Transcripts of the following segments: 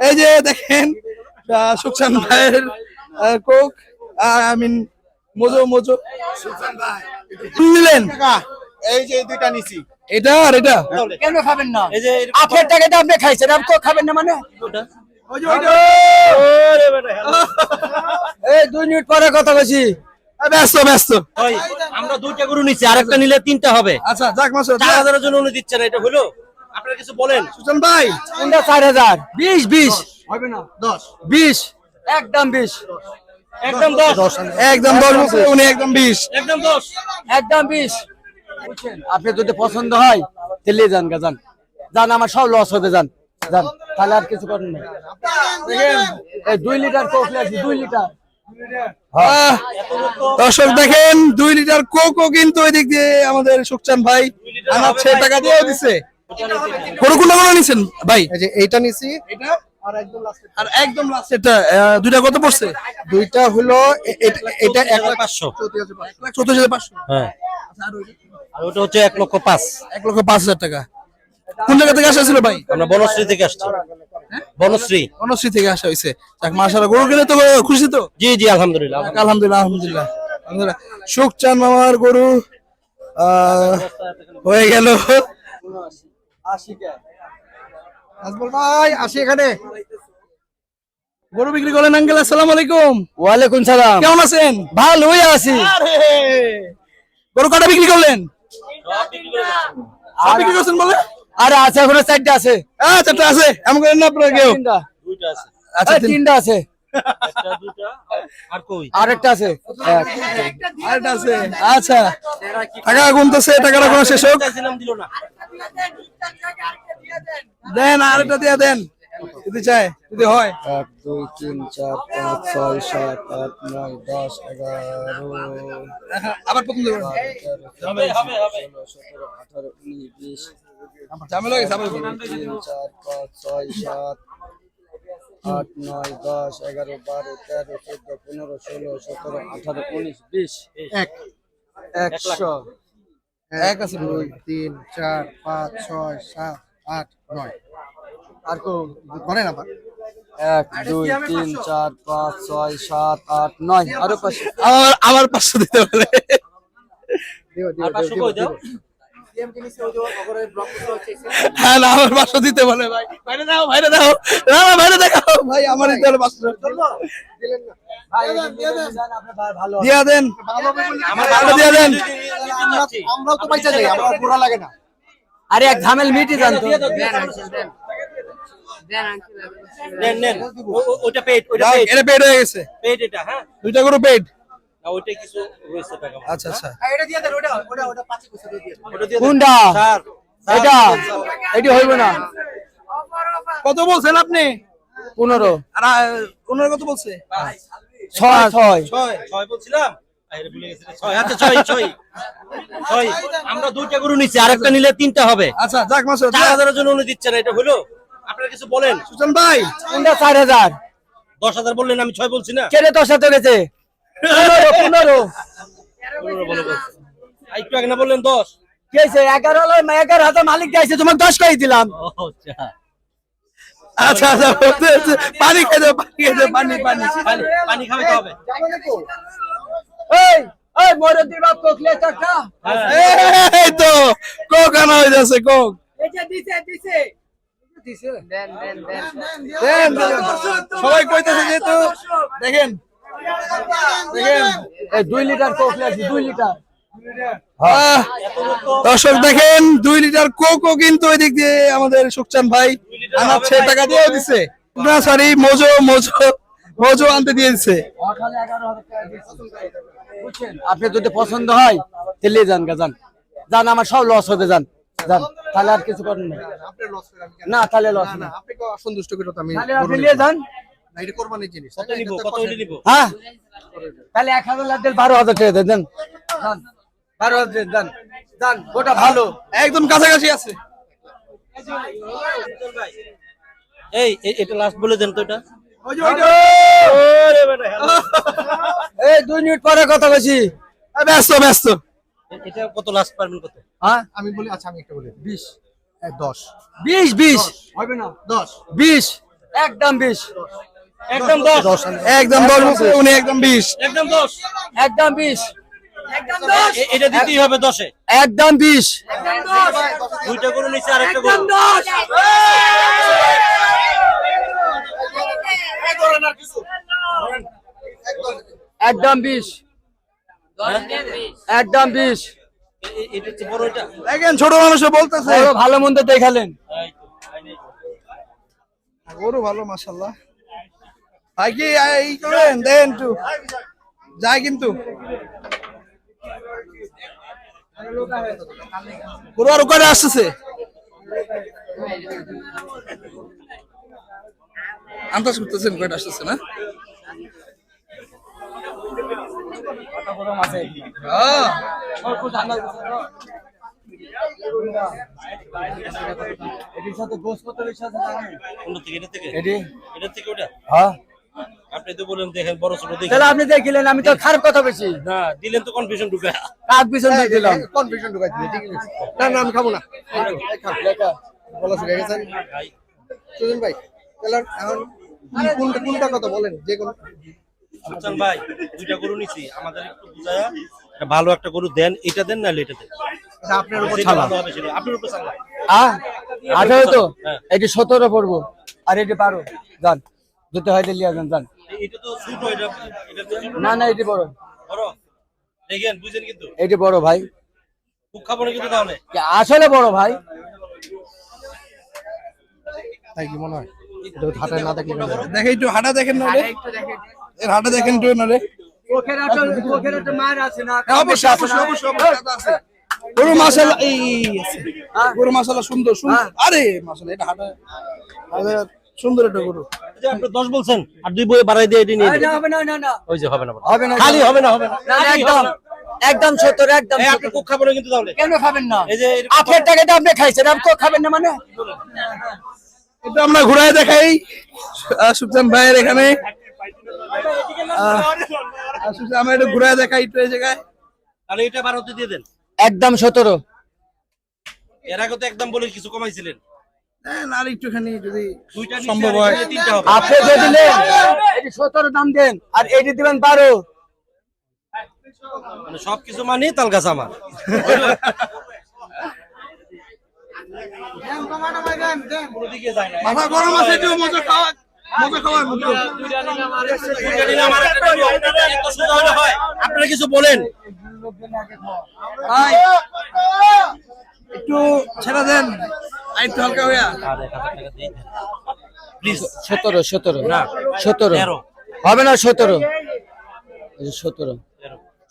এই যে দেখেন সুকসান ভাইয়ের Coke I mean Mojo Mojo নিলেন এই যে দুইটা নিছি। এটা আর এটা? কেন খাবেন না? আখের টাকাটা আপনি খাইছেন আপনি খাবেন না মানে? এই দুই মিনিট পরে কথা বলছি। ব্যস্ত ব্যস্ত। আমরা দুইটা গরু নিচ্ছি আরেকটা নিলে তিনটা হবে। আচ্ছা যাক মাসুদ চার হাজারের জন্য উনি দিচ্ছে না এটা হলো? আপনারা কিছু বলেন? সুকসান ভাই কোনটা চার হাজার। বিশ বিশ। হবে না। দশ। বিশ। একদম বিশ। একদম দশ। একদম দশ উনি একদম বিশ। একদম দশ। একদম বিশ। আপনি যদি পছন্দ হয় তাহলে যান গা যান। যান আমার সব লস হবে যান। যান। তাহলে আর কিছু করেন না এই দুই লিটার কোক লাগছে দুই লিটার। দর্শক দেখেন দুই লিটার কোকও কিন্তু ওই দিক দিয়ে আমাদের সুকচান ভাই আনাচ্ছে টাকা দিয়েও দিছে। কোনটা নিছেন? ভাই। এই যে এইটা নিছি। এটা আর একদম লাস্ট এটা দুইটা কত পড়ছে? দুইটা হলো এটা- এটা এক লাখ পাঁচশো। চৌত্রিশ হাজার পাঁচশো। হ্যাঁ। আর ওটা হচ্ছে এক লক্ষ পাঁচ। এক লক্ষ পাঁচ হাজার টাকা। কোন জায়গা থেকে আসা ছিল ভাই? আমরা বনশ্রী থেকে আসছি। বনশ্রী। বনশ্রী থেকে আসা হয়েছে। যাক মাসারা গরু কিনে তো খুশি তো? জি জি আলহামদুলিল্লাহ। আলহামদুলিল্লাহ আলহামদুলিল্লাহ। আলহামদুলিল্লাহ। সুকচান মামার গরু আহ, হয়ে গেল। নাজমুল ভাই আসি এখানে। গরু বিক্রি আঙ্কেল আসসালামু আলাইকুম। ওয়ালাইকুম সালাম। কেমন আছেন? ভালোই আছি। গরু কটা বিক্রি করলেন? সব বিক্রি করছেন বলে? আরে আছে এখনও চারটা আছে। হ্যাঁ চারটা আছে। এমন করেন না আপনারা কেউ। দুইটা আছে আচ্ছা তিনটা আছে। একটা দুইটা আর কই? আরেকটা আছে। আরেকটা আছে। আচ্ছা। টাকা গুনতেছে টাকাটা কোনো শেষ হোক। চাইছিলাম দিল না। দেন আরেকটা দিয়ে দেন। যদি চায় যদি হয়। এক দুই তিন চার পাঁচ ছয় সাত আট নয় দশ এগারো। আবার প্রথম দেবেন হবে হবে হবে। সতেরো আঠারো উনিশ বিশ। ঝামেলা হয়ে গেছে আবার তিন চার পাঁচ ছয় সাত আট নয় দশ এগারো বারো তেরো চোদ্দ পনেরো ষোলো সতেরো আঠারো উনিশ বিশ এক। একশো। এক আছে দুই তিন চার পাঁচ ছয় সাত আট নয়। আর কো ধরেন আবার এক দুই তিন চার পাঁচ ছয় সাত আট নয়। আরও পাঁচশো। আমার আমার পাঁচশো দিতে বলে। হ্যাঁ না আমার পাঁচশো দিতে বলে ভাই। বাইরে দাও বাইরে দাও। না না বাইরে দেখাও। ভাই আমার দিতে হলে পাঁচশো দিয়া দেন। আমার ভালো দিয়ে দেন। আমরাও তো পয়সা দেই আমার পুরা লাগে না। আরে এক ঝামেল মিটি জানতো নেন নেন ও- ও- ওইটা পেট ওইটা পেট এটা পেড হয়ে গেছে। পেট এটা হ্যাঁ। দুইটা করে পেড না ওইটা কিছু রয়েছে টাকা আচ্ছা আচ্ছা। ওটা দিয়ে দেন। কোনটা? স্যার এটা? এটি হইব না। কত বলছেন আপনি? পনেরো। আর আহ, ওনার কত বলছে? ছয় ছয়। ছয় ছয় বলছিলাম? আরে ভুলে গেছি রে, ছয় আচ্ছা আমরা দুইটা গরু নিচ্ছি আরেকটা নিলে তিনটা হবে। আচ্ছা যাক চার হাজারের জন্য উনি দিচ্ছে না এটা হলো। আপনারা কিছু বলেন? সুজন ভাই। কোনটা চার হাজার? দশ হাজার বললেন আমি ছয় বলছি না। কেটে দশ হাজার গেছে পনেরো পনেরো। পনেরো বলে বলছি। আর একটু আগে না বললেন দশ। কি হয়েছে? এগারো এগারো হাজার মালিক দিয়েছে তোমাকে দশ করে দিলাম? আচ্ছা। আচ্ছা পানি খেয়ে দাও পানি খেয়ে দাও পানি পানি। পানি পানি খাওয়াতে হবে। এই এই মরে দিবা কোকলে টাকা। এই তো কোক আনা হয়ে যাচ্ছে কোক। দেন, দেন। সবাই কইতেছে যেহেতু দেখেন দুই লিটার কোক লাগছে দুই লিটার। দর্শক দেখেন দুই লিটার কোকও কিন্তু ওই দিক দিয়ে আমাদের সুকচান ভাই আনাচ্ছে টাকা দিয়েও দিছে। না সরি মোজো মোজো মোজো আনতে দিয়ে দিছে আপনি যদি পছন্দ হয় তাহলে যান গা যান। যান আমার সব লস হবে যান। যান তাহলে আর কিছু করেন না আপনি লস করে আমি কেন না তাহলে লস না না আপনি কো অসন্তুষ্ট করে তো আমি তাহলে আপনি নিয়ে যান। না এটা কোরবানির জিনিস কত নিব? কত হইলে নিব? হ্যাঁ। তাহলে এক হাজার লাখ বারো হাজার টাকা দেন দেন। যান বারো হাজার দেন ওটা ভালো। একদম কাছাকাছি আছে। এই এটা লাস্ট বলে দেন তো এটা। এই দুই মিনিট পরে কথা বলছি। ব্যস্ত ব্যস্ত। এটা কত লাস্ট পারবেন কত? হ্যাঁ? আমি বলি আচ্ছা আমি একটা বলি। বিশ। এই দশ। বিশ বিশ। হবে না? দশ। বিশ। একদম বিশ। একদম দশ। একদম দশ উনি একদম বিশ। একদম দশ। একদম বিশ। এটা দিতেই হবে দশে। একদম বিশ। দুইটা গরু নিচে আর একটা গরু একদম বিশ। বিশ। দেখেন ছোট মানুষে বলতেছে। ভালো। মন্দ দেখালেন। গরু ভালো মাশাল্লাহ ভাই কি এই করেন দেন একটু। যায় কিন্তু। গরু আর ওখানে আসতেছে। আন্দাজ করতেছেন কয়টা আসতেছে না? হ্যাঁ। এটির সাথে গোস্ত কত বেশি আছে এটা এটি এটা থেকে ওটা হ্যাঁ। আপনি তো বলেন দেখেন বড় ছোট দেখেন। তাহলে আপনি দেখিলেন আমি তো খারাপ কথা বেশি না দিলেন তো কনফিউশন ঢুকে কাক পিছন দিয়ে দিলাম? কনফিউশন ঢুকাই দিলে ঠিক আছে। না না আমি খাব না। বলা শুরু গেছেন সুজন ভাই তাহলে এখন কোনটা কোনটা কথা বলেন যে কোন। সুলতান ভাই দুইটা গরু নিছি আমাদের একটু বুঝায়া ভালো একটা গরু দেন এটা দেন না এটা দেন। আপনার উপর আপনার উপর আঠারো তো? হ্যাঁ। এটি সতেরো পড়ব আর এটি বারো যান দুটো হয়তো লিয়া যান যান এটা তো ছোট এটা এটা তো ছোট। না না এটি বড় বড় দেখেন বুঝেন কিন্তু এটি বড় ভাই খুব কিন্তু তাহলে আসলে বড় ভাই তাই কি মনে হয় না দেখলে দেখে একটু হাঁটা দেখেন না রে এর দেখেন একটু না রে হ্যাঁ। গরু এই গরু সুন্দর সুন্দর আরে মাসাল্লাহ এটা হাঁটা সুন্দর একটা গরু। আপনি বলছেন আর দুই বই বাড়াই দিয়ে এটি নিয়ে না, হবে না না না। ওই যে হবে না বলে। হবে না খালি হবে না। হবে না একদম একদম সত্তর একদম আপনি খুব খাব না কিন্তু তাহলে? কেন খাবেন না? এই যে টাকাটা আপনি খাইছেন আপনি তো খাবেন না মানে? এটা আমরা ঘুরায় দেখাই সুলতান ভাইয়ের এখানে। আমরা একটু ঘুরায় দেখাই একটু এই জায়গায়। তাহলে এটা বারোতে দিয়ে দেন। একদম সতেরো। এর আগে তো একদম বলে কিছু কমাইছিলেন। আর একটুখানি যদি সম্ভব হয়। এখানে তিনটা হবে। আপনি যদি নেন এটি সতেরো দাম দেন আর এটি দিবেন বারো। মানে সবকিছু মানে তাল গাছ আমার ওদিকে যায় না। মাথা গরম আছে একটু মজা খাওয়া হয়? আপনারা কিছু বলেন। একটু ছেড়ে দেন। একটু হালকা হইয়া। প্লিজ সতেরো সতেরো। না। সতেরো। হবে না সতেরো? সতেরো।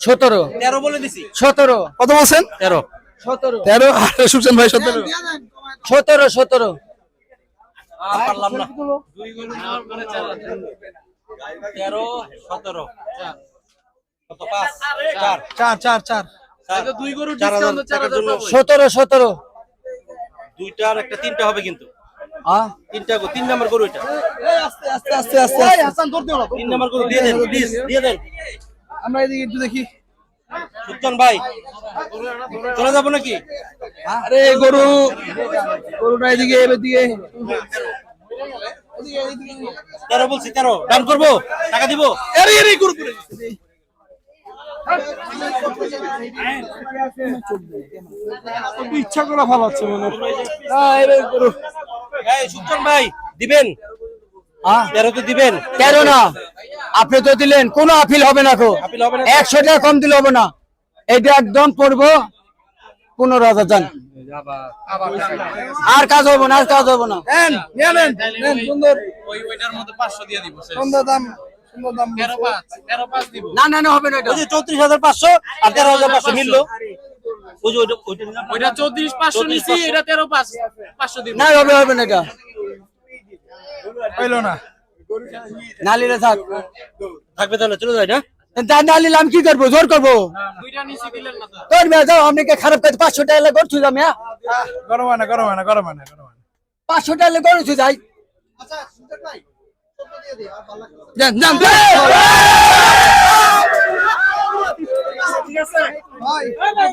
সতেরো। তেরো বলে দিছি। সতেরো। কত বলছেন তেরো। সতেরো। তেরো? আর সুলতান ভাই সতেরো। সতেরো সতেরো। আর পারলাম না। তেরো সতেরো। চার চার চার। চার। চার। দুই গরু চার। হাজার সতেরো সতেরো। দুইটা আর একটা তিনটা হবে কিন্তু। তিনটা গরু তিন নাম্বার গরু এটা। আস্তে আস্তে আস্তে আস্তে। তিন নাম্বার গরু দিয়ে দেন প্লিজ দিয়ে দেন আমরা এদিকে একটু দেখি। সুলতান ভাই চলে যাব নাকি? আরে গরু গরুটা এদিকে এদিকে। তেরো বলছি তেরো। দাম করব? টাকা দিব? আরে আরে গরু করে ইচ্ছা করে ভালো আছে মনে ভাই দিবেন? তেরো তো দিবেন। তেরো না। আপনি তো দিলেন। কোনো আপিল হবে না গো আপিল হবে না একশো টাকা কম দিলে হবে না। এটা একদম পড়ব। পনেরো হাজার যান আর কাজ হব না আর কাজ হব না। নেন নিয়ে নেন নেন সুন্দর। সুন্দর দাম সুন্দর দাম। না না না হবে না ওই যে চৌত্রিশ হাজার পাঁচশো আর তেরো হাজার পাঁচশো মিললো। ওইটা চৌত্রিশ পাঁচশো নিছি এটা তেরো পাঁচ পাঁচশো দিব। না হবে হবে না এটা। হইল না। নালিলে থাক। থাকবে তাহলে চলে যায় না? আমি কি করব? জোর করব? দুইটা নিছি দিলেন না তো। তোর মেয়ে যাও আপনি খারাপ কাজ পাঁচশো টাকা এলে করছু যাম হ্যাঁ? গরম গরম গরম গরম পাঁচশো টাকা এলে করছু যাই। যান যান।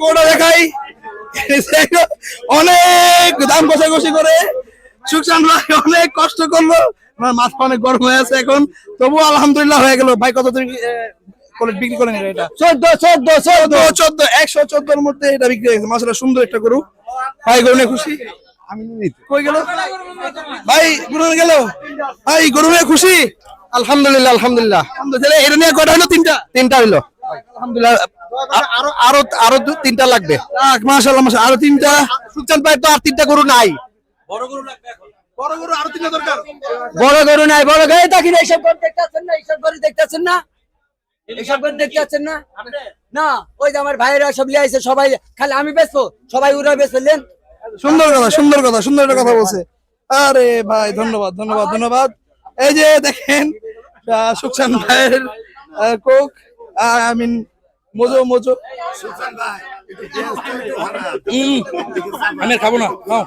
গোটা দেখাই। অনেক দাম কষাকষি করে। সুকসান ভাই অনেক কষ্ট করল। ওনার মাথা অনেক গরম হয়ে আছে এখন। তবু আলহামদুলিল্লাহ হয়ে গেল। ভাই কত তুমি বিক্রি করেন এটা? চোদ্দ চোদ্দ চোদ্দ। চোদ্দ একশো চোদ্দোর মধ্যে এটা বিক্রি হয়ে গেছে। মাসালা সুন্দর একটা গরু। ভাই গরু খুশি? আমি কই গেল? ভাই গরু গেল? ভাই গরু খুশি? আলহামদুলিল্লাহ আলহামদুলিল্লাহ। আলহামদুলিল্লাহ এটা নিয়ে কটা হলো? তিনটা? তিনটা হইল। আলহামদুলিল্লাহ। আরও আরও আরও তিনটা লাগবে। মাসাল্লাহ মাসা আরও তিনটা? সুলতান ভাই তো আর তিনটা গরু নাই। বড় গরু আরও তিনটা দরকার? বড় গরু নাই বড় গরু। দেখি না এইসব গরু দেখতেছেন না? এইসব গরু দেখতেছেন না? এইসব গরু দেখতেছেন না? না ওই যে আমার ভাইয়েরা সব লিয়ে আইছে সবাই খালি আমি বেচবো সবাই উড়া বেচলেন সুন্দর কথা সুন্দর কথা সুন্দর একটা কথা বলছে। আরে ভাই ধন্যবাদ ধন্যবাদ ধন্যবাদ। এই যে দেখেন সুকসান ভাইয়ের Coke I mean Mojo Mojo. Um, আমি খাব না নাও।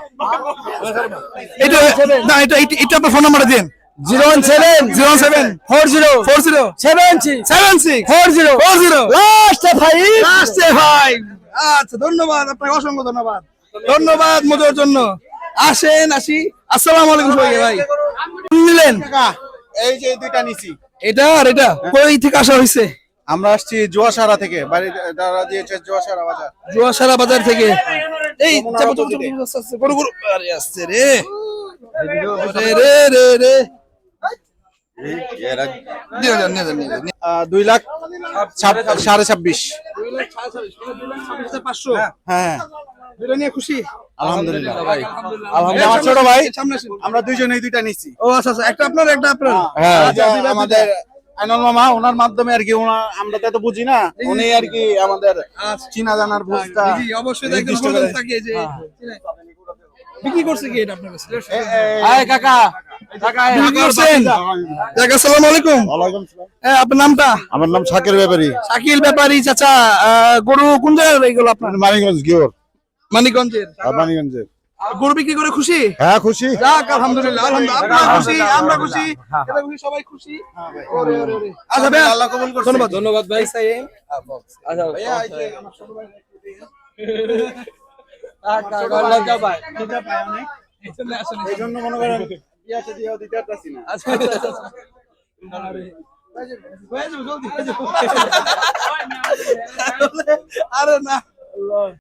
এটা না এটা এটা- এটা আপনার ফোন নাম্বারটা দিন zero one seven. Zero seven. Four zero. Four zero. Seven six. Seven six. Four zero. Four zero. Last five আসছে ভাই। আচ্ছা ধন্যবাদ আপনাকে অসংখ্য ধন্যবাদ। ধন্যবাদ মজুর জন্য। আসেন আসি। আসসালামু আলাইকুম সবাইকে ভাই। নিলেন। এই যে দুইটা নিছি এটা আর এটা কই থেকে আসা হয়েছে আমরা আসছি জুয়াশারা থেকে বাড়ি দ্বারা দিয়েছে জুয়াশারা বাজার। জুয়াশারা বাজার থেকে। এই গরু, গরু। আরে আসছে রে। রে রে রে দুই লাখ সাড়ে ছাব্বিশ। পাঁচশো। হ্যাঁ। দুইটা নিয়ে খুশি? আলহামদুলিল্লাহ ভাই। আলহামদুলিল্লাহ। আমার ছোট ভাই। আমরা দুইজনেই দুইটা নিছি। ও আচ্ছা আচ্ছা একটা আপনার একটা আপনার। হ্যাঁ দুই ভাই, আমাদের আইনুল মামা ওনার মাধ্যমে আর কি আমরা তো এত বুঝি না উনি আর কি আমাদের চীনা জানার বুঝটা জি, জি, অবশ্যই দেখবেন নির্দিষ্ট বলবেন করে। তাকে যে বিক্রি করছে কি এটা আপনার কাছে? এ- এ- কাকা। কাকা আয়। বিক্রি করছেন? যাক, আসসালামু আলাইকুম। ওয়ালাইকুম সালাম। আপনার নামটা? আমার নাম শাকের ব্যাপারী। শাকিল ব্যাপারী চাচা আহ, গরু কোন এগুলো আপনার? মানিকগঞ্জ গিওর। মানিকগঞ্জের। মানিকগঞ্জের। গরু বিক্রি করে খুশি? হ্যাঁ খুশি। যাক আলহামদুলিল্লাহ আলহামদুলিল্লাহ। আমরা খুশি আমরা খুশি। এটা খুশি সবাই খুশি। ওরে ওরে ওরে। আচ্ছা ভাই আল্লাহ কবুল করছে। ধন্যবাদ ধন্যবাদ ভাই আচ্ছা ভাই এই জন্য মনে করেন বিয়া শাদী দিতে পারতাছি না। আরে না।